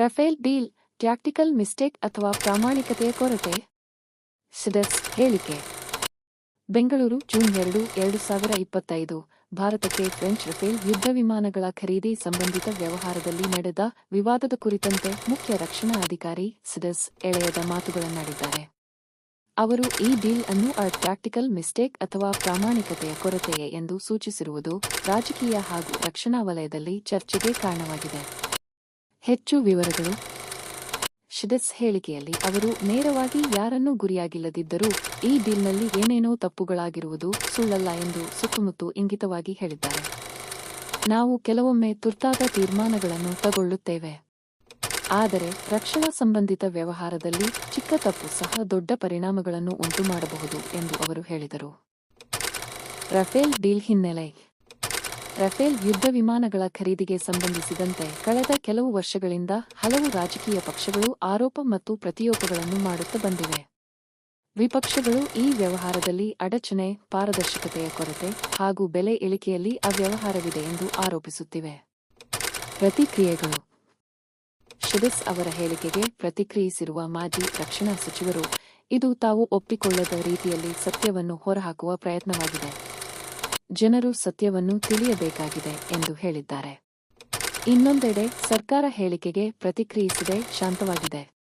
Rafale deal tactical mistake ಅಥವಾ ಪ್ರಾಮಾಣಿಕತೆಯ ಕೊರತೆ? ಸಿಡಸ್ ಹೇಳಿಕೆ. ಬೆಂಗಳೂರು, ಜೂನ್ ಎರಡು ಎರಡು ಸಾವಿರ ಇಪ್ಪತ್ತೈದು. ಭಾರತಕ್ಕೆ ಫ್ರೆಂಚ್ ರಫೇಲ್ ಯುದ್ಧ ವಿಮಾನಗಳ ಖರೀದಿ ಸಂಬಂಧಿತ ವ್ಯವಹಾರದಲ್ಲಿ ನಡೆದ ವಿವಾದದ ಕುರಿತಂತೆ ಮುಖ್ಯ ರಕ್ಷಣಾ ಅಧಿಕಾರಿ ಸಿಡಸ್ ಎಳೆಯದ ಮಾತುಗಳನ್ನಾಡಿದ್ದಾರೆ. ಅವರು ಈ ಡೀಲ್ ಅನ್ನು ಅ ಟ್ಯಾಕ್ಟಿಕಲ್ ಮಿಸ್ಟೇಕ್ ಅಥವಾ ಪ್ರಾಮಾಣಿಕತೆಯ ಕೊರತೆಯೇ ಎಂದು ಸೂಚಿಸಿರುವುದು ರಾಜಕೀಯ ಹಾಗೂ ರಕ್ಷಣಾ ವಲಯದಲ್ಲಿ ಚರ್ಚೆಗೆ ಕಾರಣವಾಗಿದೆ. ಹೆಚ್ಚು ವಿವರಗಳು. ಶಿದಿಸ್ ಹೇಳಿಕೆಯಲ್ಲಿ ಅವರು ನೇರವಾಗಿ ಯಾರನ್ನೂ ಗುರಿಯಾಗಿಲ್ಲದಿದ್ದರೂ, ಈ ಡೀಲ್ನಲ್ಲಿ ಏನೇನೋ ತಪ್ಪುಗಳಾಗಿರುವುದು ಸುಳ್ಳಲ್ಲ ಎಂದು ಸುತ್ತಮುತ್ತು ಇಂಗಿತವಾಗಿ ಹೇಳಿದ್ದಾರೆ. ನಾವು ಕೆಲವೊಮ್ಮೆ ತುರ್ತಾದ ತೀರ್ಮಾನಗಳನ್ನು ತಗೊಳ್ಳುತ್ತೇವೆ. ಆದರೆ, ರಕ್ಷಣಾ ಸಂಬಂಧಿತ ವ್ಯವಹಾರದಲ್ಲಿ ಚಿಕ್ಕ ತಪ್ಪು ಸಹ ದೊಡ್ಡ ಪರಿಣಾಮಗಳನ್ನು ಉಂಟುಮಾಡಬಹುದು ಎಂದು ಅವರು ಹೇಳಿದರು. ರಫೇಲ್ ಡೀಲ್ ಹಿನ್ನೆಲೆ ರಫೇಲ್ ಯುದ್ಧ ವಿಮಾನಗಳ ಖರೀದಿಗೆ ಸಂಬಂಧಿಸಿದಂತೆ ಕಳೆದ ಕೆಲವು ವರ್ಷಗಳಿಂದ ಹಲವು ರಾಜಕೀಯ ಪಕ್ಷಗಳು ಆರೋಪ ಮತ್ತು ಪ್ರತಿಯೋಪಗಳನ್ನು ಮಾಡುತ್ತಾ ಬಂದಿವೆ. ವಿಪಕ್ಷಗಳು ಈ ವ್ಯವಹಾರದಲ್ಲಿ ಅಡಚಣೆ, ಪಾರದರ್ಶಕತೆಯ ಕೊರತೆ ಹಾಗೂ ಬೆಲೆ ಇಳಿಕೆಯಲ್ಲಿ ಅವ್ಯವಹಾರವಿದೆ ಎಂದು ಆರೋಪಿಸುತ್ತಿವೆ. ಪ್ರತಿಕ್ರಿಯೆಗಳು. ಶಿರಿಸ್ ಅವರ ಹೇಳಿಕೆಗೆ ಪ್ರತಿಕ್ರಿಯಿಸಿರುವ ಮಾಜಿ ರಕ್ಷಣಾ ಸಚಿವರು, ಇದು ತಾವು ಒಪ್ಪಿಕೊಳ್ಳದ ರೀತಿಯಲ್ಲಿ ಸತ್ಯವನ್ನು ಹೊರಹಾಕುವ ಪ್ರಯತ್ನವಾಗಿದೆ. ಜನರು ಸತ್ಯವನ್ನು ತಿಳಿಯಬೇಕಾಗಿದೆ ಎಂದು ಹೇಳಿದ್ದಾರೆ. ಇನ್ನೊಂದೆಡೆ ಸರ್ಕಾರ ಹೇಳಿಕೆಗೆ ಪ್ರತಿಕ್ರಿಯಿಸದೆ ಶಾಂತವಾಗಿದೆ.